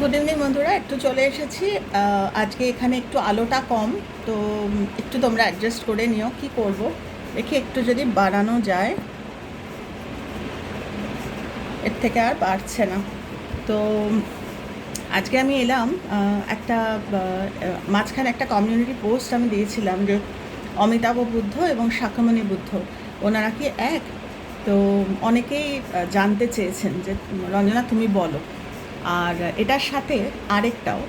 Good evening বন্ধুরা। একটু চলে এসেছি। আজকে এখানে একটু আলোটা কম, তো একটু তোমরা অ্যাডজাস্ট করে নিও কি করব। দেখি একটু যদি বাড়ানো যায়। এর থেকে আর বাড়ছে না। তো আজকে আমি এলাম একটা মাঝখানে একটা কমিউনিটি পোস্ট আমি দিয়েছিলাম যে অমিতাভ বুদ্ধ এবং শাখামণি বুদ্ধ। ওনারা কি এক? তো, অনেকেই জানতে চেয়েছেন যে, রঞ্জনা তুমি বলো। আর এটার সাথে আরেকটাও,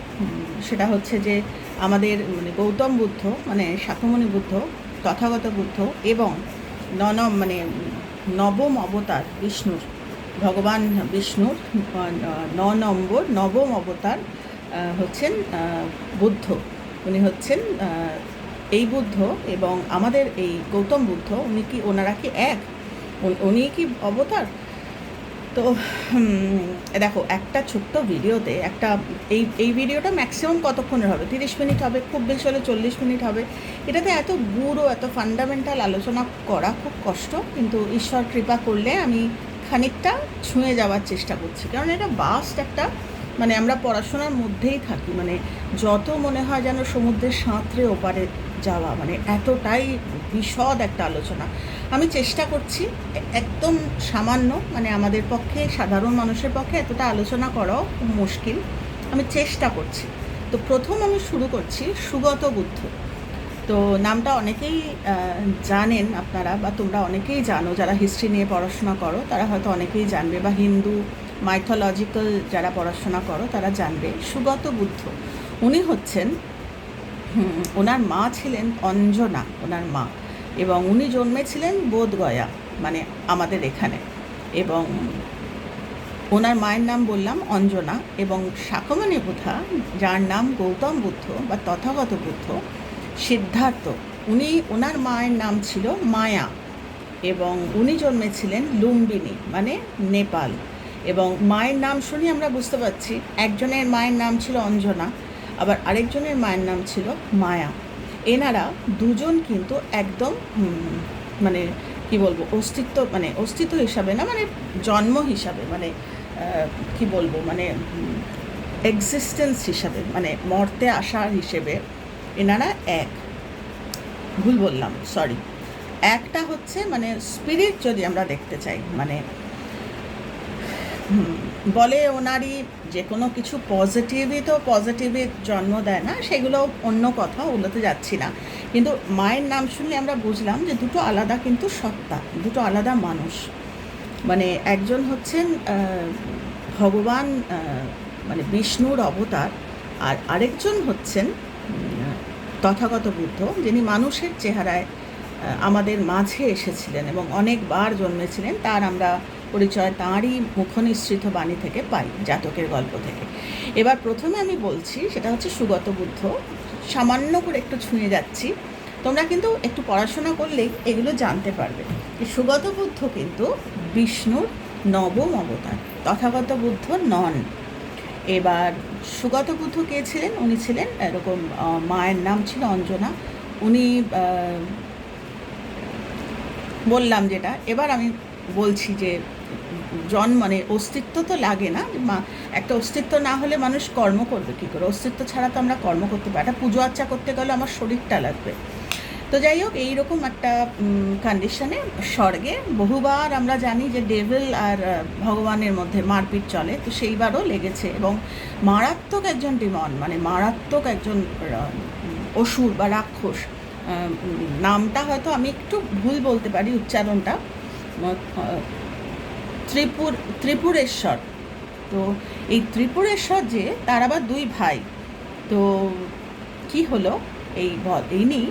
সেটা হচ্ছে যে আমাদের মানে গৌতম বুদ্ধ মানে শাখামণি বুদ্ধ, তথাগত বুদ্ধ এবং নন মানে নবম অবতার বিষ্ণুর, ভগবান বিষ্ণুর, ন নম্বর নবম অবতার হচ্ছেন বুদ্ধ। উনি হচ্ছেন এই বুদ্ধ এবং আমাদের এই গৌতম বুদ্ধ, উনি কি, ওনারা কি এক? উনি কি অবতার? তো দেখো, একটা ছোট্ট ভিডিওতে একটা, এই এই ভিডিওটা ম্যাক্সিমাম কতক্ষণের হবে? তিরিশ মিনিট হবে, খুব বেশি হলে চল্লিশ মিনিট হবে। এটাতে এত গুড়ো, এত ফান্ডামেন্টাল আলোচনা করা খুব কষ্ট, কিন্তু ঈশ্বর কৃপা করলে আমি খানিকটা ছুঁয়ে যাওয়ার চেষ্টা করছি। কারণ এটা বাস্ট একটা মানে আমরা পড়াশোনার মধ্যেই থাকি মানে যত মনে হয় যেন সমুদ্রের সাঁতরে ওপারে যাওয়া মানে এতটাই বিশদ একটা আলোচনা। আমি চেষ্টা করছি একদম সামান্য মানে আমাদের পক্ষে, সাধারণ মানুষের পক্ষে এতটা আলোচনা করাও খুব মুশকিল। আমি চেষ্টা করছি। তো প্রথম আমি শুরু করছি সুগত বুদ্ধ। তো নামটা অনেকেই জানেন আপনারা বা তোমরা অনেকেই জানো, যারা হিস্ট্রি নিয়ে পড়াশোনা করো, তারা হয়তো অনেকেই জানবে বা হিন্দু মাইথোলজিক্যাল যারা পড়াশোনা করো, তারা জানবে। সুগত বুদ্ধ, উনি হচ্ছেন ওনার মা ছিলেন অঞ্জনা, ওনার মা। এবং উনি জন্মেছিলেন বোধগয়া মানে আমাদের এখানে। এবং ওনার মায়ের নাম বললাম অঞ্জনা এবং শাকমণি বুধা যার নাম গৌতম বুদ্ধ বা তথাগত বুদ্ধ, সিদ্ধার্থ। উনি, ওনার মায়ের নাম ছিল মায়া এবং উনি জন্মেছিলেন লুম্বিনী মানে নেপাল। এবং মায়ের নাম শুনি আমরা বুঝতে পারছি, একজনের মায়ের নাম ছিল অঞ্জনা আবার আরেকজনের মায়ের নাম ছিল মায়া। এনারা দুজন কিন্তু একদম মানে কি বলব, অস্তিত্ব মানে অস্তিত্ব হিসাবে না মানে জন্ম হিসাবে মানে কি বলব মানে এক্সিস্টেন্স হিসাবে মানে মর্তে আসার হিসেবে এনারা এক। ভুল বললাম সরি একটা হচ্ছে মানে স্পিরিট যদি আমরা দেখতে চাই মানে বলে ওনারই যে কোনো কিছু পজিটিভই তো পজিটিভই জন্ম দেয় না, সেগুলো অন্য কথা ওগুলোতে যাচ্ছি না। কিন্তু মায়ের নাম শুনলে আমরা বুঝলাম যে দুটো আলাদা কিন্তু সত্তা, দুটো আলাদা মানুষ। মানে একজন হচ্ছেন ভগবান মানে বিষ্ণুর অবতার, আর আরেকজন হচ্ছেন তথাগত বুদ্ধ, যিনি মানুষের চেহারায় আমাদের মাঝে এসেছিলেন এবং অনেকবার জন্মেছিলেন, তার আমরা পরিচয় তাঁরই মুখনিসৃত বাণী থেকে পাই, জাতকের গল্প থেকে। এবার প্রথমে আমি বলছি, সেটা হচ্ছে সুগত বুদ্ধ। সামান্য করে একটু ছুঁয়ে যাচ্ছি। তোমরা কিন্তু একটু পড়াশোনা করলেই এগুলো জানতে পারবে। সুগত বুদ্ধ কিন্তু বিষ্ণুর নবম অবতার, তথাগত বুদ্ধ নন। এবার সুগত বুদ্ধ কে ছিলেন? উনি ছিলেন এরকম মায়ের নাম ছিল অঞ্জনা। উনি বললাম যেটা, এবার আমি বলছি যে জন মানে অস্তিত্ব তো লাগে না একটা অস্তিত্ব না হলে মানুষ কর্ম করবে কী করে? অস্তিত্ব ছাড়া তো আমরা কর্ম করতে পারি একটা পুজো আর্চা করতে গেলে আমার শরীরটা লাগবে। তো যাই হোক, এইরকম একটা কন্ডিশনে স্বর্গে বহুবার আমরা জানি যে ডেভিল আর ভগবানের মধ্যে মারপিট চলে। তো সেইবারও লেগেছে এবং মারাত্মক একজন ডিমন মানে মারাত্মক একজন অসুর বা রাক্ষস নামটা হয়তো আমি একটু ভুল বলতে পারি উচ্চারণটা ত্রিপুর, ত্রিপুরেশ্বর। তো এই ত্রিপুরেশ্বর যে, তার আবার দুই ভাই। তো কি হলো? এই ইনি,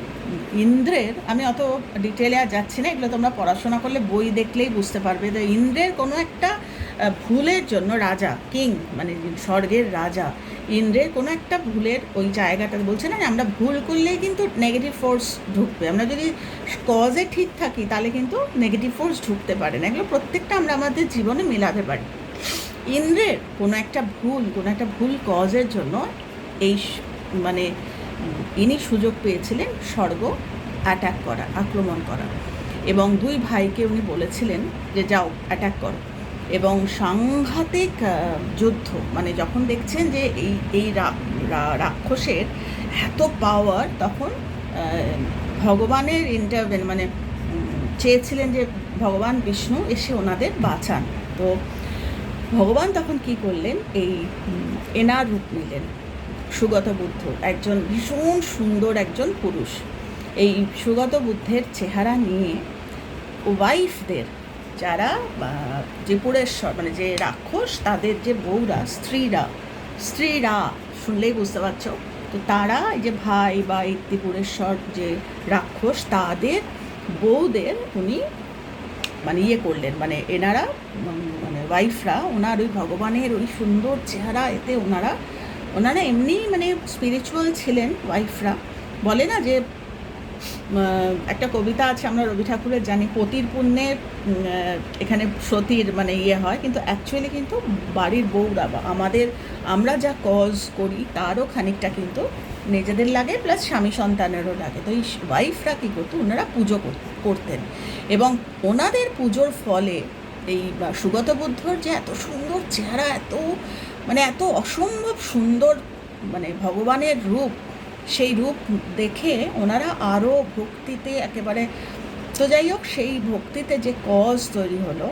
ইন্দ্রের, আমি অত ডিটেলে আর যাচ্ছি না, এগুলো তোমরা পড়াশোনা করলে বই দেখলেই বুঝতে পারবে। তো ইন্দ্রের কোনো একটা ভুলের জন্য রাজা কিং মানে স্বর্গের রাজা ইন্দ্রের কোনো একটা ভুলের ওই জায়গাটা বলছে না যে আমরা ভুল করলেই কিন্তু নেগেটিভ ফোর্স ঢুকবে। আমরা যদি কজে ঠিক থাকি, তাহলে কিন্তু নেগেটিভ ফোর্স ঢুকতে পারে না। এগুলো প্রত্যেকটা আমরা আমাদের জীবনে মেলাতে পারি। ইন্দ্রের কোনো একটা ভুল, কোনো একটা ভুল কজের জন্য এই মানে ইনি সুযোগ পেয়েছিলেন স্বর্গ অ্যাটাক করা, আক্রমণ করা। এবং দুই ভাইকে উনি বলেছিলেন যে, যাও অ্যাটাক করো। এবং সাংঘাতিক যুদ্ধ। মানে যখন দেখছেন যে এই এই রাক্ষসের এত পাওয়ার তখন ভগবানের ইন্টারভেন মানে চেয়েছিলেন যে ভগবান বিষ্ণু এসে ওনাদের বাঁচান। তো ভগবান তখন কি করলেন? এই এনার রূপ নিলেন, সুগত বুদ্ধ। একজন ভীষণ সুন্দর একজন পুরুষ। এই সুগত বুদ্ধের চেহারা নিয়ে ওয়াইফদের যারা বা, ত্রিপুরেশ্বর মানে যে রাক্ষস তাদের যে বউরা স্ত্রীরা স্ত্রীরা শুনলেই বুঝতে পারছ? তো তারা এই যে ভাই বা এই ত্রিপুরেশ্বর যে রাক্ষস তাদের বউদের উনি মানে ইয়ে করলেন মানে এনারা মানে ওয়াইফরা ওনার ওই ভগবানের ওই সুন্দর চেহারা এতে ওনারা ওনারা এমনি মানে স্পিরিচুয়াল ছিলেন ওয়াইফরা। বলে না যে একটা কবিতা আছে আমরা রবি ঠাকুরের জানি পতির আহ, এখানে সতীর মানে ইয়ে হয় কিন্তু অ্যাকচুয়ালি কিন্তু বাড়ির বউরা বা আমাদের আমরা যা কজ করি তারও খানিকটা কিন্তু নিজেদের লাগে প্লাস স্বামী সন্তানেরও লাগে। তো এই ওয়াইফরা কী করতো? ওনারা পুজো করতেন। এবং ওনাদের পুজোর ফলে এই সুগত বুদ্ধর যে এত সুন্দর চেহারা এত মানে এত অসম্ভব সুন্দর মানে ভগবানের রূপ সেই রূপ দেখে ওনারা আরও ভক্তিতে একেবারে, তো যাই হোক, সেই ভক্তিতে যে কজ তৈরি হলো,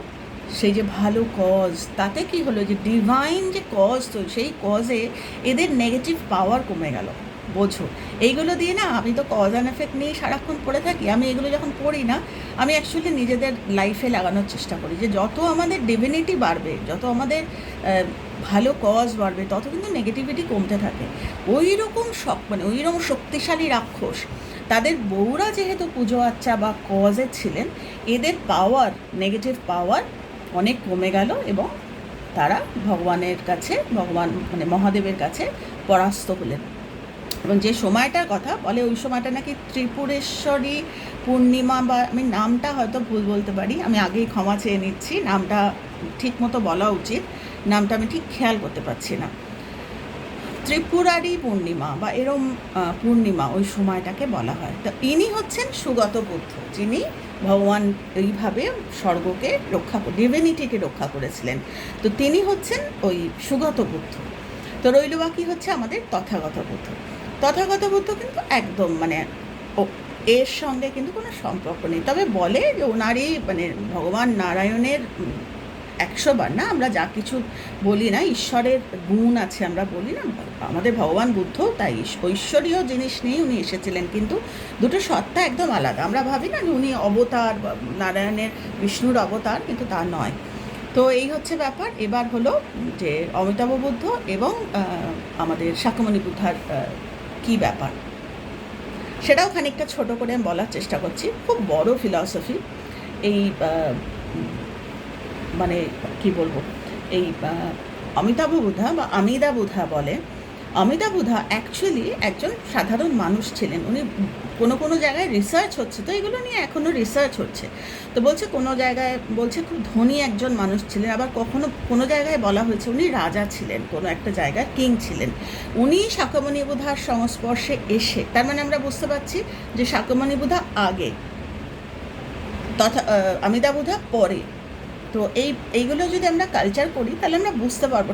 সেই যে ভালো কজ তাতে কি হলো যে ডিভাইন যে কজ তৈরি, সেই কজে এদের নেগেটিভ পাওয়ার কমে গেল, বোঝো। এইগুলো দিয়ে না আমি তো কজ অ্যান্ড এফেক্ট নিয়ে সারাক্ষণ পড়ে থাকি, আমি এগুলো যখন পড়ি না, আমি অ্যাকচুয়ালি নিজেদের লাইফে লাগানোর চেষ্টা করি যে যত আমাদের ডিভিনিটি বাড়বে, যত আমাদের ভালো কজ বাড়বে, তত কিন্তু নেগেটিভিটি কমতে থাকে। ওই রকম শক মানে ওই রকম শক্তিশালী রাক্ষস, তাদের বউরা যেহেতু পুজো আচ্চা বা কজে ছিলেন, এদের পাওয়ার নেগেটিভ পাওয়ার অনেক কমে গেল এবং তারা ভগবানের কাছে, ভগবান মানে মহাদেবের কাছে পরাস্ত হলেন। এবং যে সময়টার কথা বলে, ওই সময়টা নাকি ত্রিপুরেশ্বরী পূর্ণিমা বা আমি নামটা হয়তো ভুল বলতে পারি, আমি আগেই ক্ষমা চেয়ে নিচ্ছি, নামটা ঠিক মতো বলা উচিত। নামটা আমি ঠিক খেয়াল করতে পারছি না। ত্রিপুরারি পূর্ণিমা বা এরম পূর্ণিমা ওই সময়টাকে বলা হয়। তো ইনি হচ্ছেন সুগত বুদ্ধ, যিনি ভগবান এইভাবে স্বর্গকে রক্ষা ডিভিনিটিকে রক্ষা করেছিলেন। তো তিনি হচ্ছেন ওই সুগত বুদ্ধ। তো রইল বাকি হচ্ছে আমাদের তথাগত বুদ্ধ। তথাগত বুদ্ধ কিন্তু একদম মানে এর সঙ্গে কিন্তু কোনো সম্পর্ক নেই। তবে বলে যে ওনারই মানে ভগবান নারায়ণের একশো বার, না? আমরা যা কিছু বলি না, ঈশ্বরের গুণ আছে আমরা বলি না। আমাদের ভগবান বুদ্ধ তাই, ঐশ্বরীয় জিনিস নিয়েই উনি এসেছিলেন, কিন্তু দুটো সত্তা একদম আলাদা। আমরা ভাবি না উনি অবতার, নারায়ণের, বিষ্ণুর অবতার, কিন্তু তা নয়। তো এই হচ্ছে ব্যাপার। এবার হলো যে অমিতাভ বুদ্ধ এবং আমাদের শাকমণি বুদ্ধার কী ব্যাপার? সেটাও খানিকটা ছোট করে আমি বলার চেষ্টা করছি। খুব বড় ফিলসফি এই মানে কি বলব? এই অমিতাভ বুধা বা আমিদা বুধা বলে। অমিতা বুধা অ্যাকচুয়ালি একজন সাধারণ মানুষ ছিলেন। উনি কোনো কোনো জায়গায় রিসার্চ হচ্ছে, তো এগুলো নিয়ে এখনও রিসার্চ হচ্ছে। তো বলছে কোনো জায়গায়, বলছে খুব ধনী একজন মানুষ ছিলেন, আবার কখনো কোনো জায়গায় বলা হয়েছে উনি রাজা ছিলেন, কোনো একটা জায়গায় কিং ছিলেন। উনি শাকমণি বুধার সংস্পর্শে এসে, তার মানে আমরা বুঝতে পারছি যে শাকমণি বুধা আগে, তথা আমিদা বুধা পরে। তো এই, এইগুলো যদি আমরা কালচার করি, তাহলে আমরা বুঝতে পারব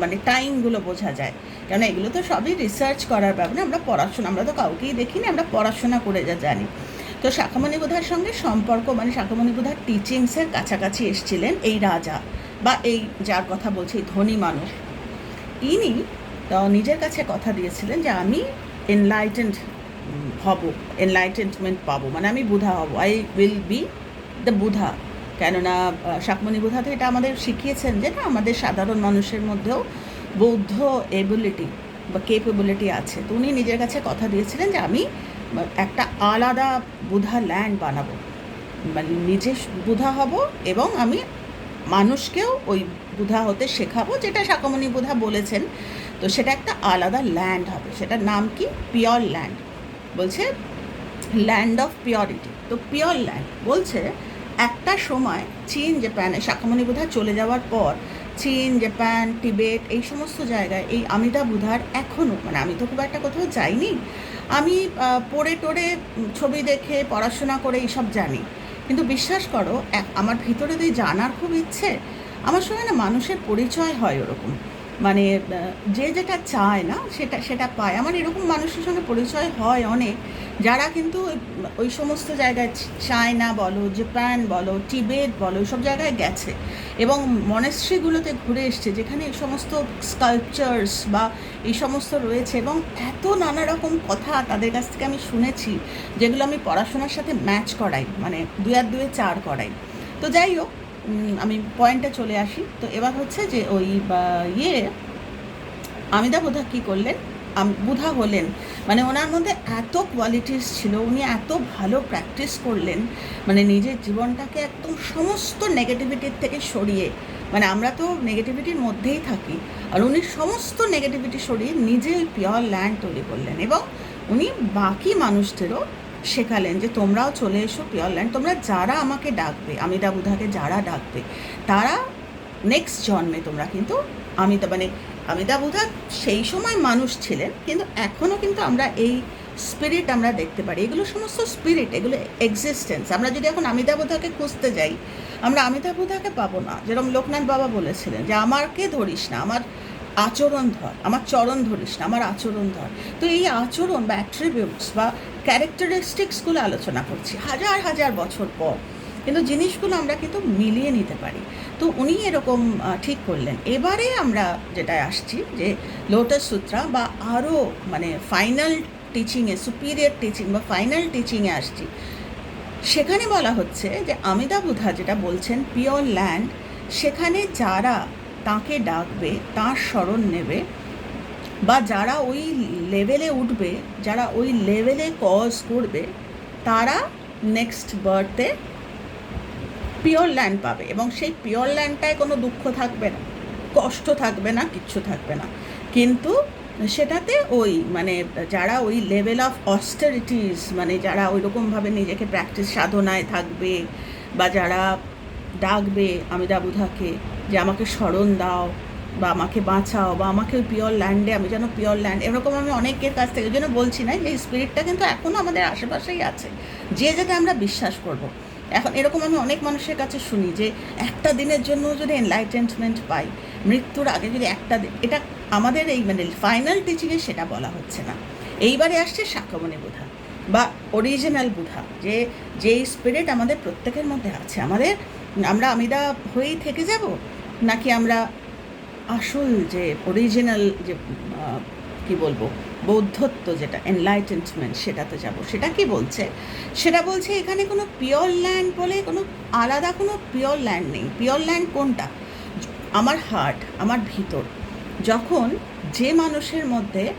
মানে টাইমগুলো বোঝা যায়। কেন এগুলো তো সবই রিসার্চ করার ব্যাপার আমরা পড়াশোনা, আমরা তো কাউকেই দেখি না আমরা পড়াশোনা করে যা জানি। তো শাখামণি বুধার সঙ্গে সম্পর্ক মানে শাখামণি বুধার টিচিংসের কাছাকাছি এসছিলেন এই রাজা, বা এই যার কথা বলছি ধনী মানুষ। ইনি নিজের কাছে কথা দিয়েছিলেন যে আমি এনলাইটেন্ড হব এনলাইটেনমেন্ট পাবো মানে আমি বুধা হব I will be the Buddha কেননা শাকমণি বুধা তো এটা আমাদের শিখিয়েছেন যে না, আমাদের সাধারণ মানুষের মধ্যেও বৌদ্ধ এবিলিটি বা কেপেবিলিটি আছে। তো উনি নিজের কাছে কথা দিয়েছিলেন যে আমি একটা আলাদা বুধা ল্যান্ড বানাবো। মানে নিজে বুধা হব এবং আমি মানুষকেও ওই বুধা হতে শেখাবো, যেটা শাকমণি বুধা বলেছেন। তো সেটা একটা আলাদা ল্যান্ড হবে। সেটার নাম কি? পিওর ল্যান্ড বলছে ল্যান্ড অফ পিওরিটি তো পিওর ল্যান্ড বলছে একটা সময় চীন, জাপানে শাকমণি বুধা চলে যাওয়ার পর চীন, জাপান, টিবেট, এই সমস্ত জায়গায় এই আমিদা বুধার এখনও মানে আমি তো খুব একটা কোথাও যাইনি, আমি পড়ে টোড়ে ছবি দেখে, পড়াশোনা করে এইসব জানি। কিন্তু বিশ্বাস করো আমার ভিতরে তো জানার খুব ইচ্ছে, আমার সঙ্গে না মানুষের পরিচয় হয় ওরকম। মানে যে যেটা চায় না, সেটা সেটা পায়। আমার এরকম মানুষের সঙ্গে পরিচয় হয় অনেক, যারা কিন্তু ওই- সমস্ত জায়গায় চায়না বলো, জাপান বলো, টিবেট বলো সব জায়গায় গেছে। এবং মনেস্ট্রিগুলোতে ঘুরে এসছে, যেখানে এই সমস্ত স্কাল্পচার্স বা এই সমস্ত রয়েছে এবং এত নানা রকম কথা তাদের কাছ থেকে আমি শুনেছি, যেগুলো আমি পড়াশোনার সাথে ম্যাচ করাই মানে দুই আর দুয়ে চার করাই। তো যাই হোক আমি পয়েন্টে চলে আসি। তো এবার হচ্ছে যে ওই ইয়ে আমিদা বোধা কী করলেন? বুধা হলেন। মানে ওনার মধ্যে এত কোয়ালিটিস ছিল, উনি এত ভালো প্র্যাকটিস করলেন। মানে নিজের জীবনটাকে একদম সমস্ত নেগেটিভিটির থেকে সরিয়ে মানে আমরা তো নেগেটিভিটির মধ্যেই থাকি, আর উনি সমস্ত নেগেটিভিটি সরিয়ে নিজে পিওর ল্যান্ড তৈরি করলেন। এবং উনি বাকি মানুষদেরও শেখালেন যে তোমরাও চলে এসো পিওর ল্যান্ড। তোমরা যারা আমাকে ডাকবে, আমিদা বুধাকে যারা ডাকবে, তারা নেক্সট জন্মে তোমরা কিন্তু আমিতা মানে আমিতা বুধা সেই সময় মানুষ ছিলেন, কিন্তু এখনও কিন্তু আমরা এই স্পিরিট আমরা দেখতে পারি। এগুলো সমস্ত স্পিরিট এগুলো এক্সিস্টেন্স আমরা যদি এখন আমিতা বুধাকে খুঁজতে যাই, আমরা আমিতা বুধাকে পাবো না। যেরকম লোকনাথ বাবা বলেছিলেন যে, আমারকে ধরিস না, আমার আচরণ ধর, আমার চরণ ধরিস না, আমার আচরণ ধর। তো এই আচরণ বা অ্যাট্রিবিউটস বা ক্যারেক্টারিস্টিক্সগুলো আলোচনা করছি, হাজার হাজার বছর পর। কিন্তু জিনিসগুলো আমরা কিন্তু মিলিয়ে নিতে পারি। তো উনি এরকম ঠিক করলেন। এবারে আমরা যেটা আসছি যে লোটাস সূত্রা বা আরও মানে ফাইনাল টিচিংয়ে সুপিরিয়ার টিচিং বা ফাইনাল টিচিংয়ে আসছি। সেখানে বলা হচ্ছে যে আমিদা বুধা যেটা বলছেন পিওর ল্যান্ড সেখানে যারা তাকে ডাকবে, তার স্মরণ নেবে বা যারা ওই লেভেলে উঠবে, যারা ওই লেভেলে কজ করবে, তারা নেক্সট বার্থে পিওর ল্যান্ড পাবে এবং সেই পিওর ল্যান্ডটায় কোনো দুঃখ থাকবে না, কষ্ট থাকবে না, কিচ্ছু থাকবে না। কিন্তু সেটাতে ওই মানে যারা ওই লেভেল অফ অস্টারিটিস মানে যারা ওই রকমভাবে নিজেকে প্র্যাকটিস সাধনায় থাকবে বা যারা ডাকবে আমি দাবুধাকে যে আমাকে স্মরণ দাও বা আমাকে বাঁচাও বা আমাকে ওই পিওর ল্যান্ডে আমি যেন পিওর ল্যান্ড এরকম আমি অনেকের কাছ থেকে জন্য বলছি না যে স্পিরিটটা কিন্তু এখনও আমাদের আশেপাশেই আছে। যে যেটা আমরা বিশ্বাস করব। এখন এরকম আমি অনেক মানুষের কাছে শুনি যে একটা দিনের জন্য যদি এনলাইটেনমেন্ট পাই, মৃত্যুর আগে যদি একটা দিন এটা আমাদের এই মানে ফাইনাল টিচিংয়ে সেটা বলা হচ্ছে না। এইবারে আসছে শাকমণি বুধা বা অরিজিনাল বুধা, যে, যেই স্পিরিট আমাদের প্রত্যেকের মধ্যে আছে। আমাদের, আমরা আমিদা হয়েই থেকে যাব? নাকি আমরা আসল যে অরিজিনাল যে কি বলব, বৌদ্ধত্ব যেটা এনলাইটেনমেন্ট সেটাতে যাব। সেটা কি বলছে? সেটা বলছে এখানে কোনো পিওর ল্যান্ড বলে কোনো আলাদা কোনো পিওর ল্যান্ড নেই। পিওর ল্যান্ড কোনটা? আমার হার্ট আমার ভিতর। যখন যে মানুষের মধ্যে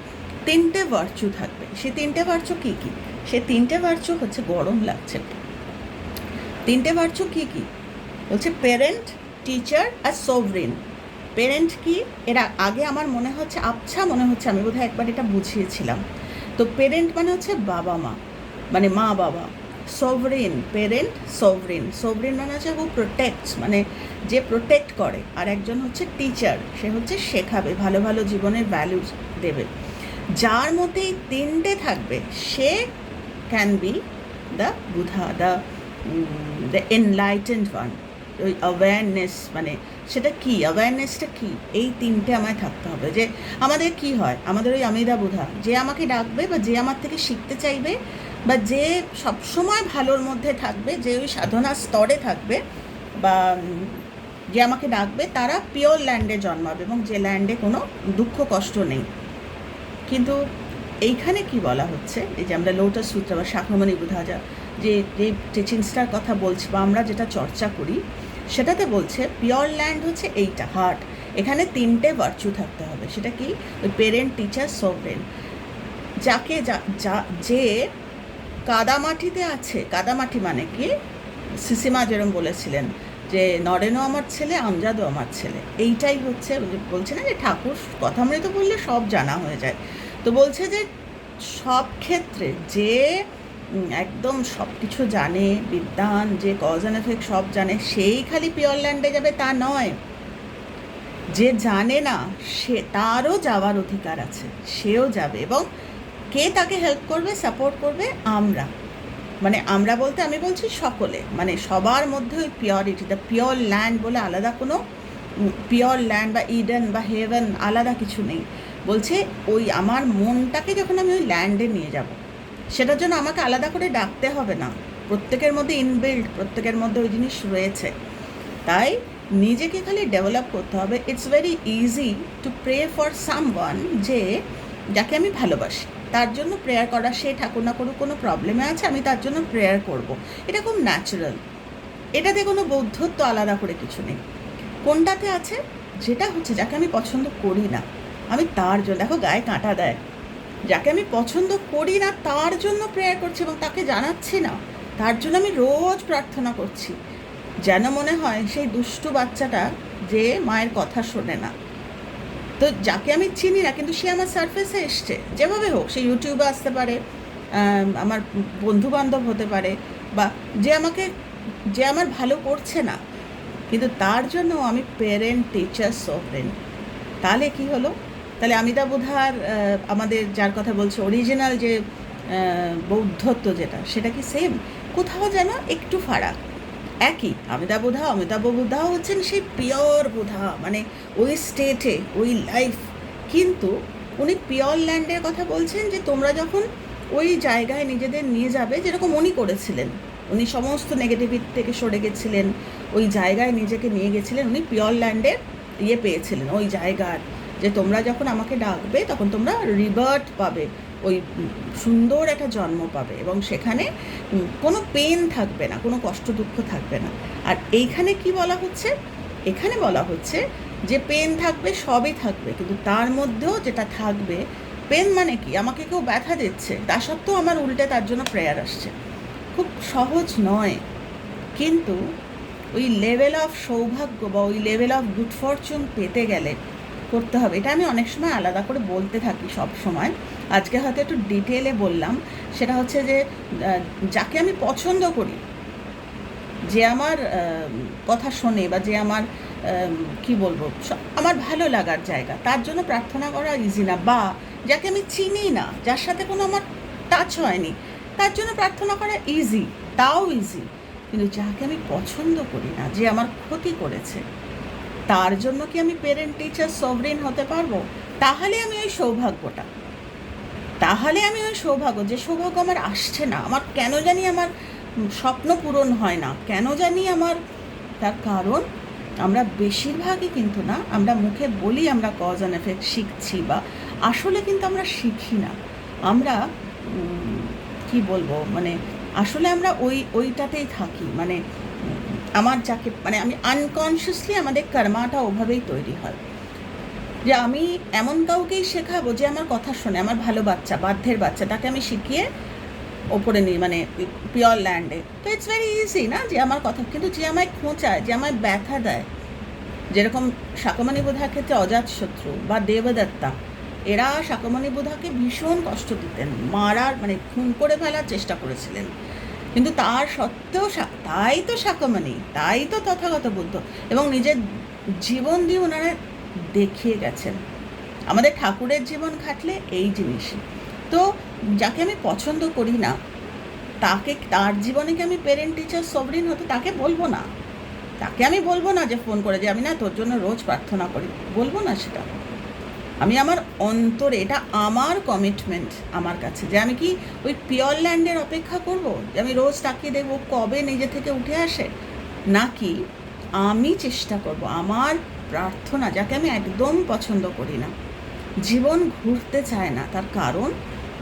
তিনটে ভার্চু থাকবে, সে তিনটে ভার্চু কী কী? সে তিনটে ভার্চু হচ্ছে গরম লাগছে। তিনটে ভার্চু কী কী? বলছে পেরেন্ট টিচার আর সোভরিন পেরেন্ট কি? এরা আগে আমার মনে হচ্ছে আবছা মনে হচ্ছে, আমি বোধহয় একবার এটা বুঝিয়েছিলাম। তো পেরেন্ট মানে হচ্ছে বাবা মা মানে মা বাবা। সোভরিন পেরেন্ট সোভরিন সোভরিন মানে হচ্ছে হু প্রোটেক্টস মানে যে প্রোটেক্ট করে। আর একজন হচ্ছে টিচার সে হচ্ছে শেখাবে, ভালো ভালো জীবনের ভ্যালুস দেবে। যার মধ্যে এই তিনটে থাকবে, সে can be the Buddha the the enlightened one ওই অ্যাওয়ারনেস মানে সেটা কি? অ্যাওয়ারনেসটা কি? এই তিনটে আমায় থাকতে হবে যে আমাদের কি হয়? আমাদের ওই আমিদা বোধা। যে আমাকে ডাকবে বা যে আমার থেকে শিখতে চাইবে বা যে সবসময় ভালোর মধ্যে থাকবে, যে ওই সাধনার স্তরে থাকবে বা যে আমাকে ডাকবে, তারা পিওর ল্যান্ডে জন্মাবে এবং যে ল্যান্ডে কোনো দুঃখ, কষ্ট নেই। কিন্তু এইখানে কি বলা হচ্ছে? এই যে আমরা লোটাস সূত্র বা শাখামণি বুধাজা যে যে টিচিংসটার কথা বলছি বা আমরা যেটা চর্চা করি সেটাতে বলছে পিওর ল্যান্ড হচ্ছে এইটা হার্ট এখানে তিনটে ভার্চু থাকতে হবে। সেটা কি? ওই পেরেন্ট টিচার সোভরেন যাকে যা- যা- কাদামাটিতে আছে, কাদামাটি মানে কি? সিসিমা যেরম বলেছিলেন যে, নরেনও আমার ছেলে, আমজাদও আমার ছেলে। এইটাই হচ্ছে বলছে না যে, ঠাকুর কথামৃত বললে সব জানা হয়ে যায়। তো বলছে যে, সব ক্ষেত্রে যে একদম সব কিছু জানে বিদ্যান যে কজ অ্যান্ড এফেক্ট সব জানে, সেই খালি পিওর ল্যান্ডে যাবে তা নয়। যে জানে না, সে তারও যাওয়ার অধিকার আছে, সেও যাবে এবং কে তাকে হেল্প করবে সাপোর্ট করবে? আমরা। মানে আমরা বলতে আমি বলছি সকলে। মানে সবার মধ্যে ওই পিওরিটি দ্য পিওর ল্যান্ড বলে আলাদা কোনো পিওর ল্যান্ড বা ইডেন বা হেভেন আলাদা কিছু নেই। বলছে ওই আমার মনটাকে যখন আমি ওই ল্যান্ডে নিয়ে যাব সেটার জন্য আমাকে আলাদা করে ডাকতে হবে না। প্রত্যেকের মধ্যে ইনবিল্ড প্রত্যেকের মধ্যে ওই জিনিস রয়েছে। তাই নিজেকে খালি ডেভেলপ করতে হবে। It's very easy to pray for someone যে, যাকে আমি ভালোবাসি। তার জন্য প্রেয়ার করা, সে ঠাকুর না করুক, কোনো প্রবলেমে আছে, আমি তার জন্য প্রেয়ার করব। এটা খুব ন্যাচারাল এটাতে কোনো বৌদ্ধত্ব আলাদা করে কিছু নেই। কোনটাতে আছে? যেটা হচ্ছে যাকে আমি পছন্দ করি না। আমি তার জন্য, দেখো গায়ে কাঁটা দেয়। যাকে আমি পছন্দ করি না, তার জন্য প্রেয়ার করছি এবং তাকে জানাচ্ছি না, তার জন্য আমি রোজ প্রার্থনা করছি। যেন মনে হয় সেই দুষ্টু বাচ্চাটা যে মায়ের কথা শোনে না। তো যাকে আমি চিনি না, কিন্তু সে আমার সারফেসে এসছে। যেভাবে হোক, সে ইউটিউবে আসতে পারে আমার বন্ধু বান্ধব হতে পারে, বা যে আমাকে, যে আমার ভালো করছে না, কিন্তু তার জন্য আমি পেরেন্ট টিচার সোভরেন তাহলে কি হলো? তাহলে অমিতা বোধার আমাদের যার কথা বলছে অরিজিনাল যে বৌদ্ধত্ব যেটা, সেটা কি সেম কোথাও যেন একটু ফারাক। একই, অমিতাভ বোধা, অমিতাভ বুধা হচ্ছেন সেই পিওর বুধা মানে ওই স্টেটে ওই লাইফ কিন্তু উনি পিওর ল্যান্ডের কথা বলছেন যে তোমরা যখন ওই জায়গায় নিজেদের নিয়ে যাবে, যেরকম উনি করেছিলেন, উনি সমস্ত নেগেটিভিটি থেকে সরে গেছিলেন, ওই জায়গায় নিজেকে নিয়ে গেছিলেন, উনি পিওর ল্যান্ডের ইয়ে পেয়েছিলেন, ওই জায়গার যে তোমরা যখন আমাকে ডাকবে, তখন তোমরা রিবার্ট পাবে, ওই সুন্দর একটা জন্ম পাবে এবং সেখানে কোনো পেন থাকবে না, কোনো কষ্ট দুঃখ থাকবে না। আর এইখানে কি বলা হচ্ছে? এখানে বলা হচ্ছে যে পেন থাকবে, সবই থাকবে, কিন্তু তার মধ্যেও যেটা থাকবে পেন মানে কি? আমাকে কেউ ব্যথা দিচ্ছে, তা সত্ত্বেও আমার উল্টে তার জন্য প্রেয়ার আসছে। খুব সহজ নয়, কিন্তু ওই লেভেল অফ সৌভাগ্য বা ওই লেভেল অফ গুড ফরচুন পেতে গেলে করতে হবে। এটা আমি অনেক সময় আলাদা করে বলতে থাকি সব সময়। আজকে হয়তো একটু ডিটেলে বললাম। সেটা হচ্ছে যে যাকে আমি পছন্দ করি, যে আমার কথা শোনে বা যে আমার কি বলব আমার ভালো লাগার জায়গা, তার জন্য প্রার্থনা করা ইজি না বা যাকে আমি চিনি না, যার সাথে কোনো আমার টাচ হয়নি, তার জন্য প্রার্থনা করা ইজি তাও ইজি কিন্তু যাকে আমি পছন্দ করি না, যে আমার ক্ষতি করেছে তার জন্য কি আমি পেরেন্ট টিচার সভরেন হতে পারব? তাহলে আমি ওই সৌভাগ্যটা। তাহলে আমি ওই সৌভাগ্য, যে সৌভাগ্য আমার আসছে না, আমার কেন জানি আমার স্বপ্ন পূরণ হয় না, কেন জানি আমার, তার কারণ আমরা বেশিরভাগই কিন্তু না, আমরা মুখে বলি আমরা কজ অ্যান্ড এফেক্ট শিখছি বা আসলে কিন্তু আমরা শিখি না। আমরা কি বলব মানে আসলে আমরা ওই, ওইটাতেই থাকি মানে আমার যাকে মানে আমি আনকনসিয়াসলি আমাদের কর্মাটা ওভাবেই তৈরি হয়। যে আমি এমন কাউকেই শেখাবো যে আমার কথা শোনে, আমার ভালো বাচ্চা, বাধ্যের বাচ্চা, তাকে আমি শিখিয়ে ওপরে নিই মানে পিওর ল্যান্ডে তো ইটস ভেরি ইজি না যে আমার কথা, কিন্তু যে আমায় খোঁচায়, যে আমায় ব্যথা দেয়, যেরকম শাকমানি বোধার ক্ষেত্রে অজাত শত্রু বা দেবদত্তা, এরা শাকমানি বোধাকে ভীষণ কষ্ট দিতেন, মারার মানে খুন করে ফেলার চেষ্টা করেছিলেন। কিন্তু তার সত্ত্বেও তাই তো শাকমানি তাই তো তথাগত বুদ্ধ এবং নিজের জীবন দিয়ে ওনারা দেখিয়ে গেছেন। আমাদের ঠাকুরের জীবন খাটলে এই জিনিসই। তো যাকে আমি পছন্দ করি না, তাকে, তার জীবনে কি আমি পেরেন্ট টিচার সবরিন হতে, তাকে বলব না? তাকে আমি বলব না যে ফোন করে যে আমি না তোর জন্য রোজ প্রার্থনা করি। বলব না সেটা। আমি আমার অন্তরে, এটা আমার কমিটমেন্ট আমার কাছে, যে আমি কি ওই পিওর ল্যান্ডের অপেক্ষা করব? যে আমি রোজ তাকিয়ে দেখব কবে নিজে থেকে উঠে আসে? নাকি আমি চেষ্টা করব, আমার প্রার্থনা, যাকে আমি একদম পছন্দ করি না, জীবন ঘুরতে চায় না, তার কারণ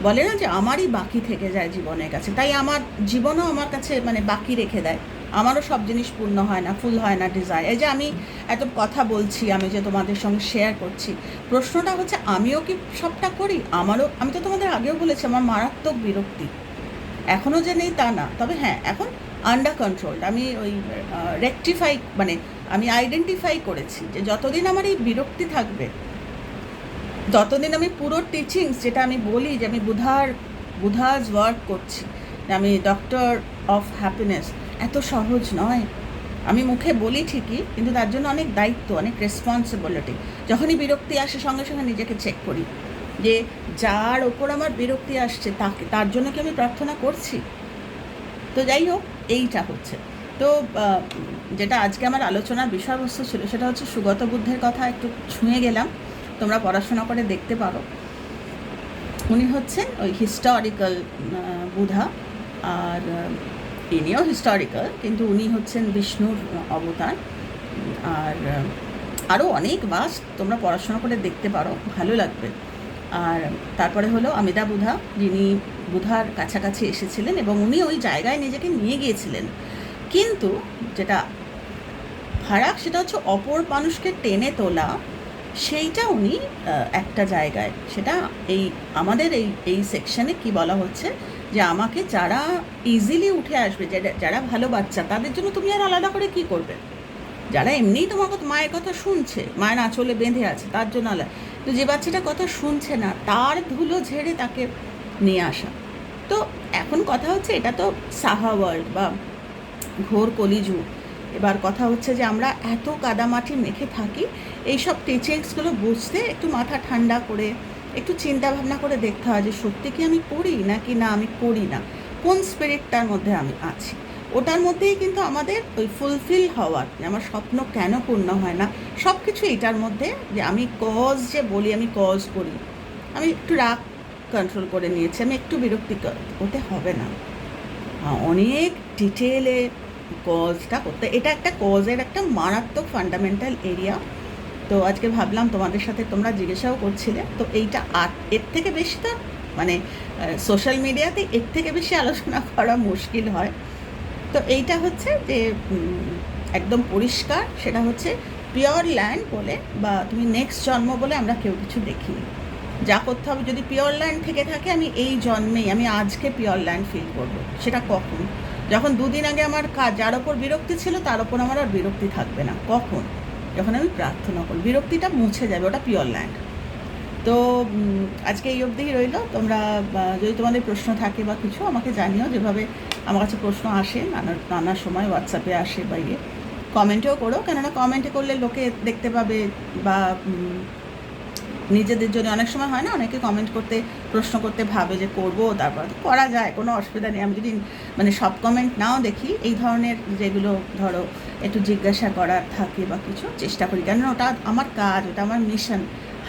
বলে না যে আমারই বাকি থেকে যায় জীবনের কাছে, তাই আমার জীবনও আমার কাছে মানে বাকি রেখে দেয়। আমারও সব জিনিস পূর্ণ হয় না, ফুল হয় না ডিজায়ার এই যে আমি এত কথা বলছি, আমি যে তোমাদের সঙ্গে শেয়ার করছি, প্রশ্নটা হচ্ছে আমিও কি সবটা করি? আমারও, আমি তো তোমাদের আগেও বলেছি, আমার মারাত্মক বিরক্তি। এখনও যে নেই তা না। তবে হ্যাঁ এখন আন্ডার কন্ট্রোল আমি ওই রেকটিফাই মানে আমি আইডেন্টিফাই করেছি যে যতদিন আমার এই বিরক্তি থাকবে ততদিন আমি পুরো টিচিংস যেটা আমি বলি, যে আমি বুধার, বুধাজ ওয়ার্ক করছি আমি ডক্টর অফ হ্যাপিনেস এত সহজ নয়। আমি মুখে বলি ঠিকই, কিন্তু তার জন্য অনেক দায়িত্ব, অনেক রেসপন্সিবিলিটি যখনই বিরক্তি আসে, সঙ্গে সঙ্গে নিজেকে চেক করি যে যার ওপর আমার বিরক্তি আসছে, তাকে, তার জন্য কি আমি প্রার্থনা করছি? তো যাই হোক, এইটা হচ্ছে। তো যেটা আজকে আমার আলোচনার বিষয়বস্তু ছিল, সেটা হচ্ছে সুগত বুদ্ধের কথা একটু ছুঁয়ে গেলাম। তোমরা পড়াশোনা করে দেখতে পারো। উনি হচ্ছেন ওই হিস্টোরিক্যাল বুধা। আর ইনিও হিস্টোরিক্যাল কিন্তু উনি হচ্ছেন বিষ্ণুর অবতার। আর আরও অনেক বাস তোমরা পড়াশোনা করে দেখতে পারো, ভালো লাগবে। আর তারপরে হলো অমিতা বুধা, যিনি বুধার কাছাকাছি এসেছিলেন এবং উনি ওই জায়গায় নিজেকে নিয়ে গিয়েছিলেন। কিন্তু যেটা ফারাক, সেটা হচ্ছে অপর মানুষকে টেনে তোলা, সেইটা উনি একটা জায়গায়। সেটা এই, আমাদের এই এই সেকশনে কি বলা হচ্ছে? যে আমাকে যারা ইজিলি উঠে আসবে যারা- ভালো বাচ্চা, তাদের জন্য তুমি আর আলাদা করে কি করবে? যারা এমনিই তোমার কথা মায়ের কথা শুনছে মায়ের আঁচলে বেঁধে আছে, তার জন্য আলাদা। তো যে বাচ্চাটা কথা শুনছে না, তার ধুলো ঝেড়ে তাকে নিয়ে আসা। তো এখন কথা হচ্ছে, এটা তো সাহা ওয়ার্ল্ড বা ঘোর কলিযুগ। এবার কথা হচ্ছে যে আমরা এত কাদামাটি মেখে থাকি, এইসব টিচিংসগুলো বুঝতে একটু মাথা ঠান্ডা করে একটু চিন্তা ভাবনা করে দেখতে হয় যে সত্যি কি আমি করি নাকি না আমি করি না। কোন স্পিরিটটার মধ্যে আমি আছি? ওটার মধ্যেই কিন্তু আমাদের ওই ফুলফিল হওয়ার, যে আমার স্বপ্ন কেন পূর্ণ হয় না সব কিছু এটার মধ্যে যে আমি কজ যে বলি, আমি কজ করি। আমি একটু রাগ কন্ট্রোল করে নিয়েছি, আমি একটু বিরক্তি হতে হবে না। অনেক ডিটেলে কজটা করতে, এটা একটা কজের একটা মারাত্মক ফান্ডামেন্টাল এরিয়া তো আজকে ভাবলাম তোমাদের সাথে তোমরা জিজ্ঞাসাও করছিলে। তো এইটা আর এর থেকে বেশি তো মানে সোশ্যাল মিডিয়াতে এর থেকে বেশি আলোচনা করা মুশকিল হয়। তো এইটা হচ্ছে যে একদম পরিষ্কার, সেটা হচ্ছে পিওর ল্যান্ড বলে বা তুমি নেক্সট জন্ম বলে আমরা কেউ কিছু দেখিনি। যা করতে হবে, যদি পিওর ল্যান্ড থেকে থাকে, আমি এই জন্মেই, আমি আজকে পিওর ল্যান্ড ফিল করব, সেটা কখন? যখন দুদিন আগে আমার কাজ যার ওপর বিরক্তি ছিল, তার ওপর আমার আর বিরক্তি থাকবে না, কখন? যখন আমি প্রার্থনা করি বিরক্তিটা মুছে যাবে, ওটা পিওর ল্যান্ড তো আজকে এই অবধিই রইল। তোমরা যদি তোমাদের প্রশ্ন থাকে বা কিছু, আমাকে জানিও। যেভাবে আমার কাছে প্রশ্ন আসে, নানা নানা সময় হোয়াটসঅ্যাপে আসে বা ইয়ে কমেন্টেও করো। কেননা কমেন্টে করলে লোকে দেখতে পাবে বা নিজেদের জন্য অনেক সময় হয় না, অনেকে কমেন্ট করতে, প্রশ্ন করতে ভাবে যে করব, তারপর করা যায়, কোনো অসুবিধা নেই। আমি যদি মানে সব কমেন্ট নাও দেখি, এই ধরনের যেগুলো ধরো একটু জিজ্ঞাসা করার থাকে বা কিছু, চেষ্টা করি। কেন ওটা আমার কাজ, ওটা আমার মিশন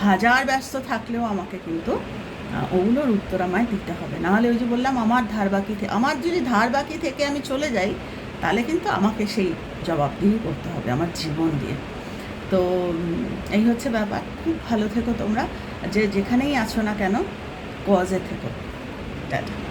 হাজার ব্যস্ত থাকলেও আমাকে কিন্তু ওগুলোর উত্তর আমায় দিতে হবে। নাহলে ওই যে বললাম, আমার ধার বাকি থেকে আমার যদি ধার বাকি থেকে আমি চলে যাই, তাহলে কিন্তু আমাকে সেই জবাবদিহি করতে হবে, আমার জীবন দিয়ে। তো এই হচ্ছে ব্যাপার। খুব ভালো থেকো তোমরা। যে যেখানেই আছো না কেন কজে থেকো। টাটা।